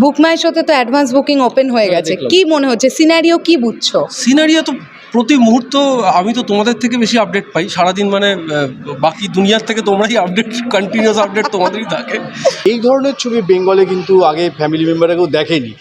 বুক মাই শোতে তো advance booking open হয়ে হ্যাঁ, গেছে। কি মনে হচ্ছে? সিনারিও কি বুঝছ? সিনারিও তো প্রতি মুহূর্ত আমি তো তোমাদের থেকে বেশি আপডেট পাই। সারাদিন মানে বাকি দুনিয়ার থেকে তোমরাই আপডেট কন্টিনিউয়াস আপডেট তোমাদেরই থাকে। এই ধরনের ছবি বেঙ্গলে কিন্তু আগে ফ্যামিলি মেম্বাররা কেউ দেখেনি।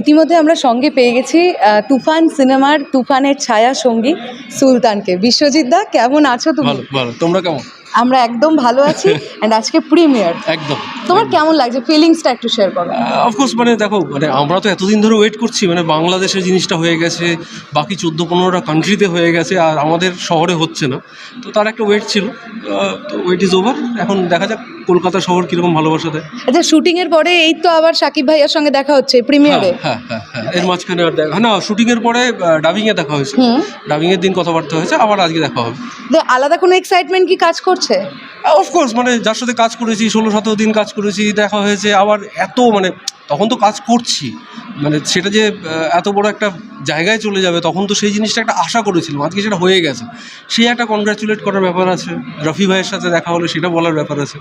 ইতিমধ্যে আমরা সঙ্গে পেয়ে গেছি তুফান সিনেমার তুফানের ছায়া সঙ্গী সুলতানকে। বিশ্বজিৎ দা কেমন আছো তুমি? ভালো ভালো। তোমরা কেমন? আমরা একদম ভালো আছি অ্যান্ড আজকে প্রিমিয়ার একদম তোমার কেমন লাগছে? ফিলিংসটা একটু শেয়ার করো। অফকোর্স মানে দেখো মানে আমরা তো এতদিন ধরে ওয়েট করছি মানে বাংলাদেশে জিনিসটা হয়ে গেছে বাকি চোদ্দ পনেরোটা কান্ট্রিতে হয়ে গেছে আর আমাদের শহরে হচ্ছে না। তো তার একটা ওয়েট ছিল তো ওয়েট ইজ ওভার এখন দেখা যাক কলকাতা শহর কীরকম ভালোবাসা দেয়। আচ্ছা শুটিং এর পরে এই তো আবার সাকিব ভাইয়ার সঙ্গে দেখা হচ্ছে প্রিমিয়ারে হ্যাঁ হ্যাঁ হ্যাঁ এর মাঝখানে আর দেখা না শুটিংয়ের পরে ডাবিংয়ে দেখা হয়েছে। ডাবিংয়ের দিন কথাবার্তা হয়েছে আবার আজকে দেখা হবে। আলাদা কোনো এক্সাইটমেন্ট কি কাজ করছে? অফকোর্স মানে যার সাথে কাজ করেছি ষোলো সতেরো দিন কাজ করেছি দেখা হয়েছে আবার এত মানে তখন তো কাজ করছি। মানে সেটা যে এত বড় একটা জায়গায় চলে যাবে তখন তো সেই জিনিসটা একটা আশা করেছিলাম আজকে সেটা হয়ে গেছে। সেই একটা কনগ্রাচুলেট করার ব্যাপার আছে রফি ভাইয়ের সাথে দেখা হলো সেটা বলার ব্যাপার আছে।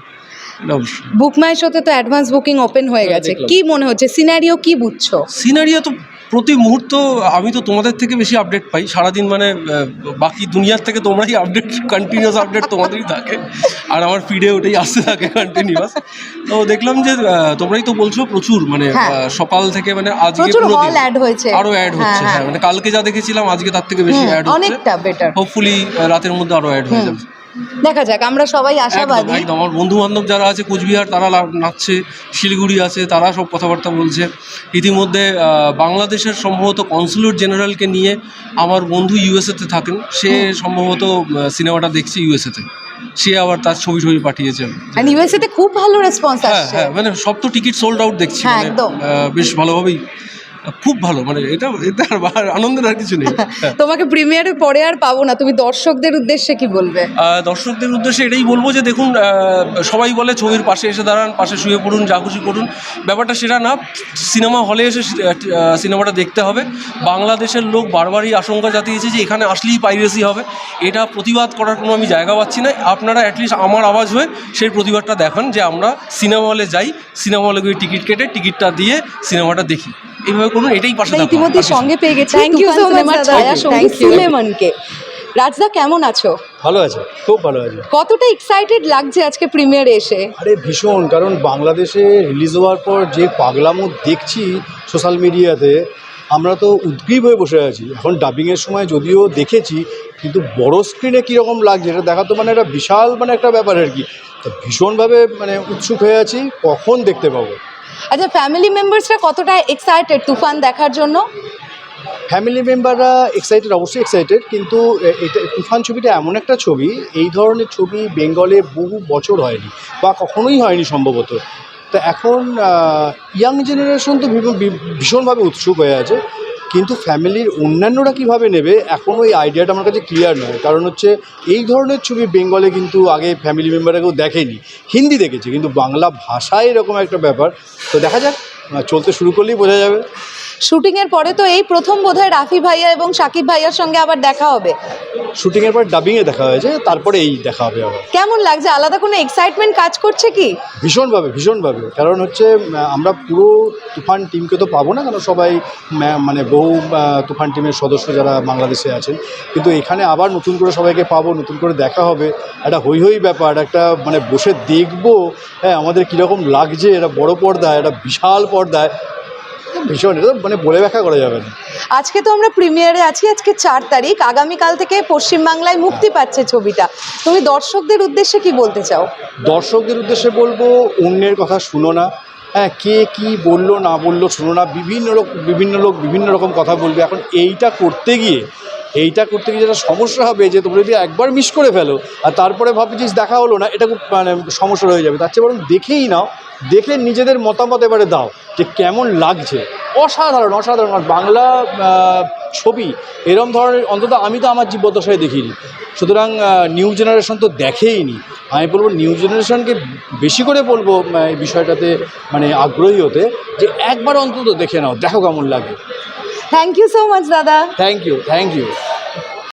বুক মাই শোতে তো অ্যাডভান্স বুকিং ওপেন হয়ে হ্যাঁ, গেছে। কি মনে হচ্ছে? সিনারিও কি বুঝছ? সিনারিও তো প্রতি মুহূর্ত আমি তো তোমাদের থেকে বেশি আপডেট পাই। সারাদিন মানে বাকি দুনিয়ার থেকে তোমরাই আপডেট কন্টিনিউয়াস আপডেট তোমাদেরই থাকে। আর আমার ফিডে ওটাই আসতে থাকে কন্টিনিউয়াস তো দেখলাম যে তোমরাই তো বলছো প্রচুর মানে হ্যাঁ। সকাল থেকে মানে আজকে পুরো দিন অ্যাড হয়েছে। আরও অ্যাড হচ্ছে হ্যাঁ, হ্যাঁ মানে কালকে যা দেখেছিলাম আজকে তার থেকে বেশি অ্যাড হচ্ছে। অনেকটা বেটার হোপফুলি রাতের মধ্যে আরও অ্যাড হয়ে যাবে। দেখা যাক আমরা সবাই আশাবাদী। একদম। আমার বন্ধু বান্ধব যারা আছে কোচবিহার তারা নাচছে শিলিগুড়ি আছে তারা সব কথাবার্তা বলছে। ইতিমধ্যে বাংলাদেশের সম্ভবত কনসুলেট জেনারেলকে নিয়ে আমার বন্ধু ইউএসএতে থাকেন। সে সম্ভবত সিনেমাটা দেখছে ইউএসএতে সে আবার তার ছবি ছবি পাঠিয়েছে। এন্ড ইউএসএ তে খুব ভালো রেসপন্স হ্যাঁ আসছে। হ্যাঁ মানে সব তো টিকিট সোল্ড আউট দেখছি হ্যাঁ, মানে, একদম। বেশ ভালোভাবেই খুব ভালো মানে এটা এটা আনন্দের আর কিছু নেই। হ্যাঁ। তোমাকে প্রিমিয়ারের পরে আর পাবো না তুমি দর্শকদের উদ্দেশ্যে কি বলবে? দর্শকদের উদ্দেশ্যে এটাই বলব যে দেখুন সবাই বলে ছবির পাশে এসে দাঁড়ান পাশে শুয়ে পড়ুন যা খুশি করুন। ব্যাপারটা সেটা না সিনেমা হলে এসে সিনেমাটা দেখতে হবে। বাংলাদেশের লোক বারবারই আশঙ্কা জাতিয়েছে যে এখানে আসলেই পাইরেসি হবে। এটা প্রতিবাদ করার কোনো আমি জায়গা পাচ্ছি না। আপনারা অ্যাটলিস্ট আমার আওয়াজ হয়ে সেই প্রতিবাদটা দেখান যে আমরা সিনেমা হলে যাই সিনেমা হলে গিয়ে টিকিট কেটে টিকিটটা দিয়ে সিনেমাটা দেখি। এইভাবে করুন এটাই পাশে থাকুন। ইতিমধ্যে। সঙ্গে পেয়ে গেছি। So much, সিনেমার দাদা. ছায়া Thank সঙ্গী সুলেমানকে। রাজদা কেমন আছো? ভালো আছে খুব ভালো আছে। কতটা এক্সাইটেড লাগছে আজকে প্রিমিয়ারে এসে? আরে ভীষণ কারণ বাংলাদেশে রিলিজ হওয়ার পর যে পাগলামো দেখছি সোশ্যাল মিডিয়াতে আমরা তো উদ্গ্রীব হয়ে বসে আছি। এখন ডাবিংয়ের সময় যদিও দেখেছি কিন্তু বড় স্ক্রিনে কীরকম লাগছে এটা দেখা তো মানে একটা বিশাল মানে একটা ব্যাপার আর কি। তো ভীষণভাবে মানে উৎসুক হয়ে আছি কখন দেখতে পাবো? আচ্ছা ফ্যামিলি মেম্বার্সরা কতটা এক্সাইটেড তুফান দেখার জন্য? ফ্যামিলি মেম্বাররা এক্সাইটেড অবশ্যই এক্সাইটেড কিন্তু এটা, তুফান ছবিটা এমন একটা ছবি, এই ধরনের ছবি বেঙ্গলে বহু বছর হয়নি, বা কখনোই হয়নি সম্ভবত। তো এখন ইয়াং জেনারেশন তো ভীষণভাবে উৎসুক হয়ে আছে। কিন্তু ফ্যামিলির অন্যান্যরা কীভাবে নেবে এখনও ওই আইডিয়াটা আমার কাছে ক্লিয়ার নয়। কারণ হচ্ছে, এই ধরনের ছবি বেঙ্গলে কিন্তু আগে ফ্যামিলি মেম্বাররা কেউ দেখেনি। হিন্দি দেখেছে, কিন্তু বাংলা ভাষায় এরকম একটা ব্যাপার। তো দেখা যাক চলতে শুরু করলেই বোঝা যাবে। শুটিং এর পরে তো এই প্রথম বোধহয় রাফি ভাইয়া এবং সাকিব ভাইয়ার সঙ্গে আবার দেখা হবে। শুটিংয়ের পর ডাবিংয়ে দেখা হয়েছে তারপরে এই দেখা হবে আবার। কেমন লাগছে? আলাদা কোনো এক্সাইটমেন্ট কাজ করছে কি? ভীষণভাবে ভীষণভাবে। কারণ হচ্ছে আমরা পুরো তুফান টিমকে তো পাবো না কারণ সবাই মানে বহু তুফান টিমের সদস্য যারা বাংলাদেশে আছেন। কিন্তু এখানে আবার নতুন করে সবাইকে পাবো নতুন করে দেখা হবে। একটা হই হই ব্যাপার একটা মানে বসে দেখব হ্যাঁ আমাদের কীরকম লাগছে? এটা বড় পর্দায় একটা বিশাল পর্দায় ভীষণ এটা মানে বলে ব্যাখ্যা করা যাবে না। আজকে তো আমরা প্রিমিয়ারে আছি আজকে চার তারিখ। আগামীকাল থেকে পশ্চিমবাংলায় মুক্তি পাচ্ছে ছবিটা। তুমি দর্শকদের উদ্দেশ্যে কি বলতে চাও? দর্শকদের উদ্দেশ্যে বলব অন্যের কথা শুনো না। হ্যাঁ কে কি বলল না বলল শোনো না। বিভিন্ন লোক বিভিন্ন লোক বিভিন্ন রকম কথা বলবে। এখন এইটা করতে গিয়ে এইটা করতে গিয়ে যেটা সমস্যা হবে যে তোমরা যদি একবার মিস করে ফেলো আর তারপরে ভাবছিস দেখা হলো না এটা খুব মানে সমস্যা হয়ে যাবে। তার চেয়ে বরং দেখেই নাও দেখে নিজেদের মতামত এবারে দাও। যে কেমন লাগছে? অসাধারণ অসাধারণ। আর বাংলা ছবি এরম ধরনের অন্তত আমি তো আমার জীবদ্দশায় দেখিনি। সুতরাং নিউ জেনারেশন তো দেখেইনি। আমি বলব নিউ জেনারেশনকে বেশি করে বলব এই বিষয়টাতে মানে আগ্রহী হতে যে একবার অন্তত দেখে নাও দেখো কেমন লাগে। থ্যাংক ইউ সো মাচ দাদা। Thank you thank you